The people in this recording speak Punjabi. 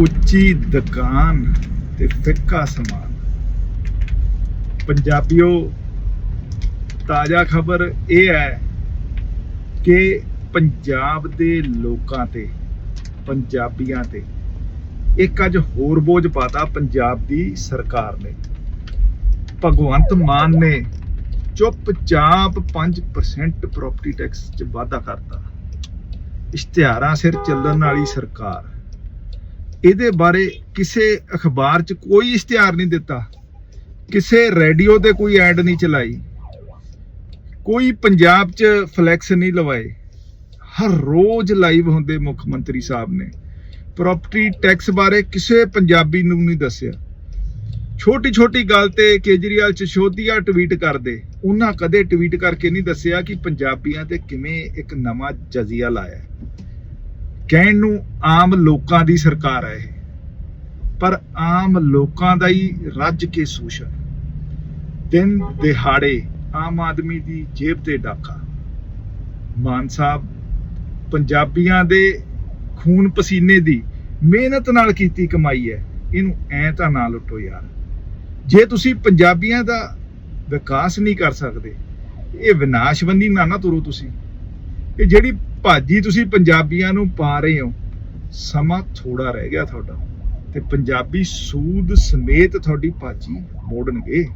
ਉੱਚੀ ਦੁਕਾਨ ਤੇ ਫਿੱਕਾ ਸਮਾਨ। ਪੰਜਾਬੀਓ, ਤਾਜ਼ਾ ਖਬਰ ਇਹ ਹੈ ਕਿ ਪੰਜਾਬ ਦੇ ਲੋਕਾਂ ਤੇ, ਪੰਜਾਬੀਆਂ ਤੇ ਇੱਕ ਅੱਜ ਹੋਰ ਬੋਝ ਪਾਤਾ ਪੰਜਾਬ ਦੀ ਸਰਕਾਰ ਨੇ। ਭਗਵੰਤ ਮਾਨ ਨੇ ਚੁੱਪਚਾਪ 5% ਪ੍ਰਾਪਰਟੀ ਟੈਕਸ 'ਚ ਵਾਧਾ ਕਰਤਾ। ਇਸ਼ਤਿਹਾਰਾਂ ਸਿਰ ਚੱਲਣ ਵਾਲੀ ਸਰਕਾਰ ਇਹਦੇ ਬਾਰੇ ਕਿਸੇ ਅਖਬਾਰ 'ਚ ਕੋਈ ਇਸ਼ਤਿਹਾਰ ਨਹੀਂ ਦਿੱਤਾ। ਕਿਸੇ ਰੇਡੀਓ ਤੇ ਕੋਈ ਐਡ ਨਹੀਂ ਚਲਾਈ। ਕੋਈ ਪੰਜਾਬ 'ਚ ਫਲੈਕਸ ਨਹੀਂ ਲਵਾਏ। ਹਰ ਰੋਜ਼ ਲਾਈਵ ਹੁੰਦੇ ਮੁੱਖ ਮੰਤਰੀ ਸਾਹਿਬ ਨੇ। ਪ੍ਰਾਪਰਟੀ ਟੈਕਸ ਬਾਰੇ ਕਿਸੇ ਪੰਜਾਬੀ ਨੂੰ ਨਹੀਂ ਦੱਸਿਆ। ਛੋਟੀ ਛੋਟੀ ਗੱਲ ਤੇ ਕੇਜਰੀਵਾਲ ਚਸ਼ੋਦੀਆ ਟਵੀਟ ਕਰਦੇ। ਉਹਨਾਂ ਕਦੇ ਟਵੀਟ ਕਰਕੇ ਨਹੀਂ ਦੱਸਿਆ ਕਿ ਪੰਜਾਬੀਆਂ ਤੇ ਕਿਵੇਂ ਇੱਕ ਨਵਾਂ ਜਜ਼ੀਆ ਲਾਇਆ। ਕਹਿਣ ਨੂੰ ਆਮ ਲੋਕਾਂ ਦੀ ਸਰਕਾਰ ਹੈ ਇਹ। ਪਰ ਆਮ ਲੋਕਾਂ ਦਾ ਹੀ ਰੱਜ ਕੇ ਸ਼ੋਸ਼ਣ। ਦਿਨ ਦਿਹਾੜੇ ਆਮ ਆਦਮੀ ਦੀ ਜੇਬ ਤੇ ਡਾਕਾ। ਮਾਨ ਸਾਹਿਬ, ਪੰਜਾਬੀਆਂ ਦੇ ਖੂਨ ਪਸੀਨੇ ਦੀ ਮਿਹਨਤ ਨਾਲ ਕੀਤੀ ਕਮਾਈ ਹੈ। ਇਹਨੂੰ ਐ ਤਾਂ ਨਾ ਲੁੱਟੋ ਯਾਰ। ਜੇ ਤੁਸੀਂ ਪੰਜਾਬੀਆਂ ਦਾ ਵਿਕਾਸ ਨਹੀਂ ਕਰ ਸਕਦੇ, ਇਹ ਵਿਨਾਸ਼ਵੰਦੀ ਨਾ ਨਾ ਤੁਰੋ ਤੁਸੀਂ। ਇਹ ਜਿਹੜੀ ਭਾਜੀ, ਤੁਸੀਂ ਪੰਜਾਬੀਆਂ ਨੂੰ ਪਾ ਰਹੇ ਹੋ। ਸਮਾਂ ਥੋੜਾ ਰਹਿ ਗਿਆ ਤੁਹਾਡਾ। ਤੇ ਪੰਜਾਬੀ ਸੂਦ ਸਮੇਤ ਤੁਹਾਡੀ ਭਾਜੀ ਮੋੜਨਗੇ।